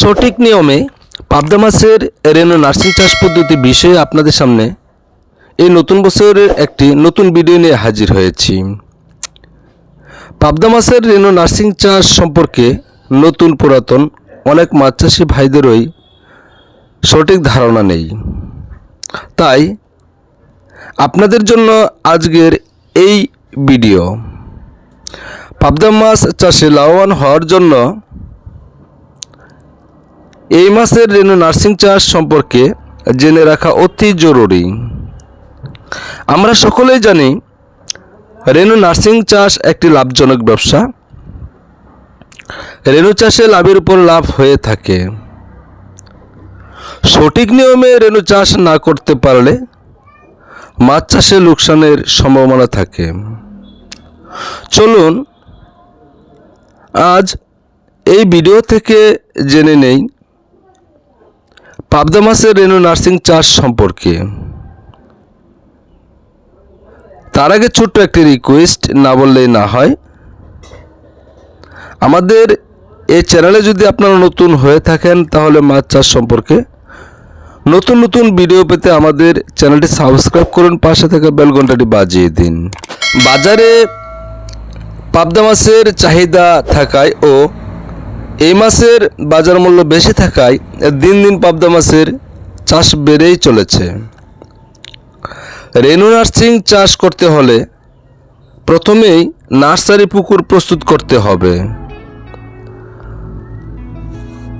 সঠিক নিয়মে পাবদা মাছের রেনো নার্সিং চাষ পদ্ধতি বিষয়ে আপনাদের সামনে এই নতুন বছরের একটি নতুন ভিডিও নিয়ে হাজির হয়েছি। পাবদা মাছের রেনো নার্সিং চাষ সম্পর্কে নতুন পুরাতন অনেক মাছ চাষি ভাইদেরই সঠিক ধারণা নেই। তাই আপনাদের জন্য আজকের এই ভিডিও। পাবদা মাছ চাষে লাভবান হওয়ার জন্য এই মাসের রেনু নার্সিং চাষ সম্পর্কে জেনে রাখা অতি জরুরি। আমরা সকলেই জানি রেনু নার্সিং চাষ একটি লাভজনক ব্যবসা। রেনু চাষে লাভের উপর লাভ হয়ে থাকে। সঠিক নিয়মে রেনু চাষ না করতে পারলে মাছ চাষে লোকসানের সম্ভাবনা থাকে। চলুন, আজ এই ভিডিও থেকে জেনে নেই পাবদা মাছের রেনু নার্সিং চাষ সম্পর্কে। তার আগে ছোট্ট একটি রিকোয়েস্ট না বললেই না হয়। আমাদের এই চ্যানেলে যদি আপনারা নতুন হয়ে থাকেন, তাহলে মাছ চাষ সম্পর্কে নতুন নতুন ভিডিও পেতে আমাদের চ্যানেলটি সাবস্ক্রাইব করুন, পাশে থাকা বেল ঘন্টাটি বাজিয়ে দিন। বাজারে পাবদা মাছের চাহিদা থাকায় ও এই মাছের বাজার মূল্য বেশি থাকায় দিন দিন পাবদা মাছের চাষ বেড়েই চলেছে। রেনু নার্সিং চাষ করতে হলে প্রথমেই নার্সারি পুকুর প্রস্তুত করতে হবে।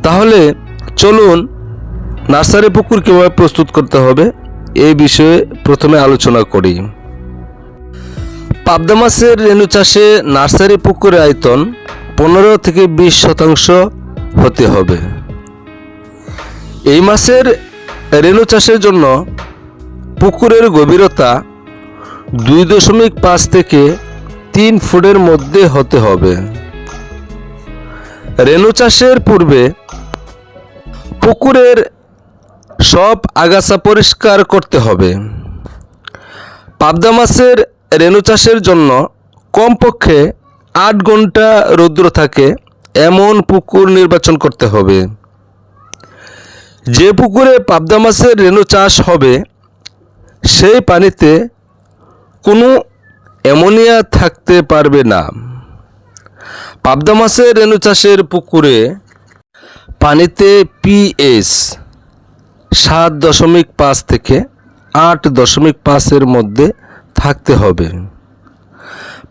তাহলে চলুন নার্সারি পুকুর কীভাবে প্রস্তুত করতে হবে এই বিষয়ে প্রথমে আলোচনা করি। পাবদা মাছের রেনু চাষে নার্সারি পুকুরের আয়তন পনেরো থেকে বিশ শতাংশ হতে হবে। এই মাছের রেনু চাষের জন্য পুকুরের গভীরতা দুই দশমিক পাঁচ থেকে তিন ফুটের মধ্যে হতে হবে। রেনু চাষের পূর্বে পুকুরের সব আগাছা পরিষ্কার করতে হবে। পাবদা মাছের রেনু চাষের জন্য কমপক্ষে আট ঘণ্টা রৌদ্র থাকে, এমন পুকুর নির্বাচন করতে হবে। যে পুকুরে পাবদা মাছের রেনু চাষ হবে, সেই পানিতে কোনো অ্যামোনিয়া থাকতে পারবে না। পাবদা মাছের রেনু চাষের পুকুরে পানিতে পিএস সাত দশমিক পাঁচ থেকে আট দশমিক পাঁচের মধ্যে থাকতে হবে।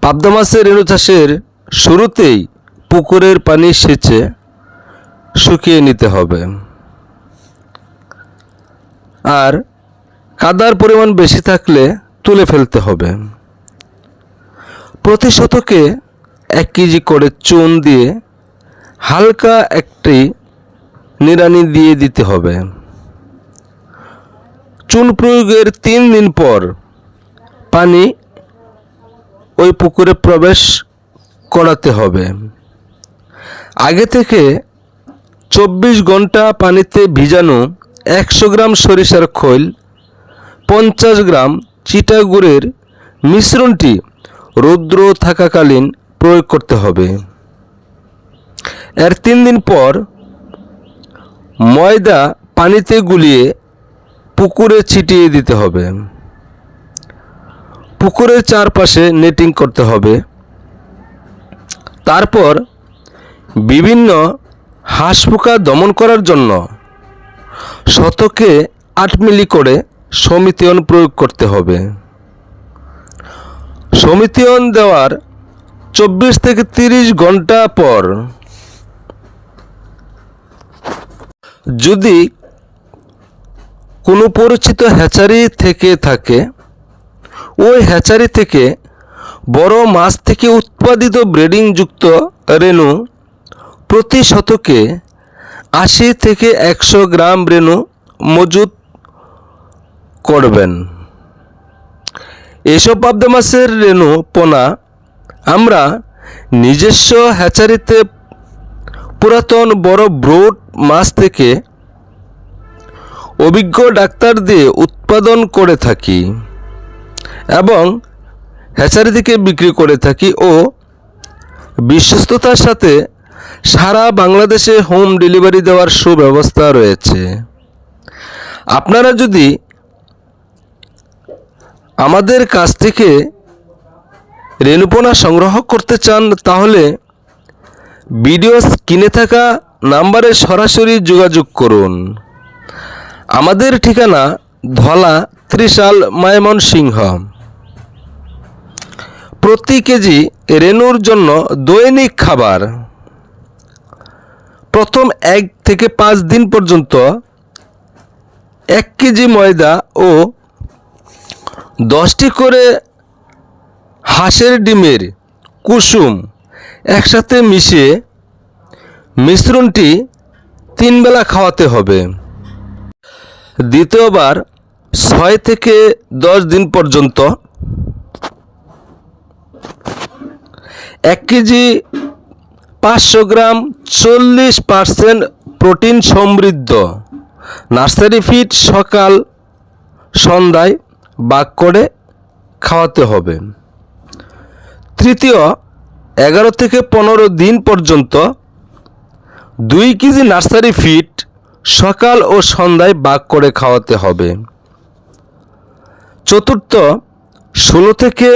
পাবদা মাছের রেণু চাষের শুরুতেই পুকুরের পানি সেচে শুকিয়ে নিতে হবে। আর কাদার পরিমাণ বেশি থাকলে তুলে ফেলতে হবে। প্রতি শতকে এক কেজি করে চুন দিয়ে হালকা একটি নিড়ানি দিয়ে দিতে হবে। চুন প্রয়োগের তিন দিন পর পানি ওই পুকুরে প্রবেশ করাতে হবে। আগে থেকে চব্বিশ ঘণ্টা পানিতে ভিজানো একশো গ্রাম সরিষার খৈল, পঞ্চাশ গ্রাম চিটা গুড়ের মিশ্রণটি রৌদ্র থাকাকালীন প্রয়োগ করতে হবে। এর তিন দিন পর ময়দা পানিতে গুলিয়ে পুকুরে ছিটিয়ে দিতে হবে। পুকুরের চারপাশে নেটিং করতে হবে। তারপর বিভিন্ন হাঁস পোকা দমন করার জন্য শতকে আট মিলি করে সমিতিয়ন প্রয়োগ করতে হবে। সমিতিয়ন দেওয়ার চব্বিশ থেকে তিরিশ ঘণ্টা পর যদি কোনো পরিচিত হ্যাচারি থেকে থাকে ওই হ্যাচারি থেকে বড় মাছ থেকে উৎপাদিত ব্রিডিংযুক্ত রেণু প্রতি শতকে আশি থেকে একশো গ্রাম রেণু মজুত করবেন। এসব পাবদা মাছের রেণু পোনা আমরা নিজস্ব হ্যাচারিতে পুরাতন বড় ব্রোড মাছ থেকে অভিজ্ঞ ডাক্তার দিয়ে উৎপাদন করে থাকি। এবং হ্যাচারি থেকে বিক্রি করে থাকি ও বিশ্বস্ততার সাথে সারা বাংলাদেশে হোম ডেলিভারি দেওয়ার সুব্যবস্থা রয়েছে। আপনারা যদি আমাদের কাছ থেকে রেণুপোনা সংগ্রহ করতে চান, তাহলে ভিডিও স্ক্রিনে থাকা নাম্বারে সরাসরি যোগাযোগ করুন। আমাদের ঠিকানা ধলা ত্রিশাল ময়মনসিংহ প্রতি কেজি রেণুর জন্য দৈনিক খাবার। প্রথম এক থেকে পাঁচ দিন পর্যন্ত এক কেজি ময়দা ও দশটি করে হাঁসের ডিমের কুসুম একসাথে মিশিয়ে মিশ্রণটি তিন বেলা খাওয়াতে হবে। দ্বিতীয়বার ছয় থেকে দশ দিন পর্যন্ত এক কেজি পাঁচশো গ্রাম চল্লিশ পার্সেন্ট প্রোটিন সমৃদ্ধ। নার্সারি ফিড সকাল সন্ধ্যায় বাগ করে খাওয়াতে হবে। তৃতীয়, এগারো থেকে পনেরো দিন পর্যন্ত দুই কেজি নার্সারি ফিড সকাল ও সন্ধ্যায় বাগ করে খাওয়াতে হবে। চতুর্থ, ষোলো থেকে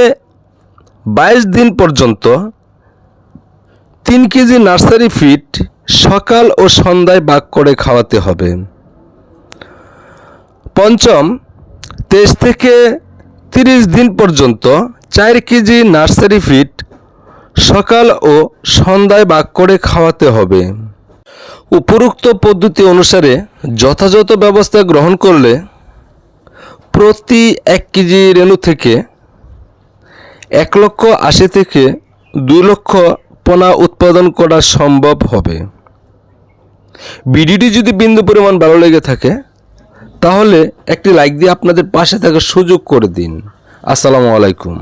বাইশ দিন পর্যন্ত তিন কেজি নার্সারি ফিড সকাল ও সন্ধ্যায় বাগ করে খাওয়াতে হবে। পঞ্চম, তেইশ থেকে তিরিশ দিন পর্যন্ত চার কেজি নার্সারি ফিড সকাল ও সন্ধ্যায় বাগ করে খাওয়াতে হবে। উপরোক্ত পদ্ধতি অনুসারে যথাযথ ব্যবস্থা গ্রহণ করলে প্রতি এক কেজি রেণু থেকে এক লক্ষ আশি থেকে দুই লক্ষ পোনা উৎপাদন করা সম্ভব হবে। ভিডিওটি যদি বিন্দু পরিমাণ ভালো লেগে থাকে, তাহলে একটি লাইক দিয়ে আপনাদের পাশে থাকার সুযোগ করে দিন। আসসালামু আলাইকুম।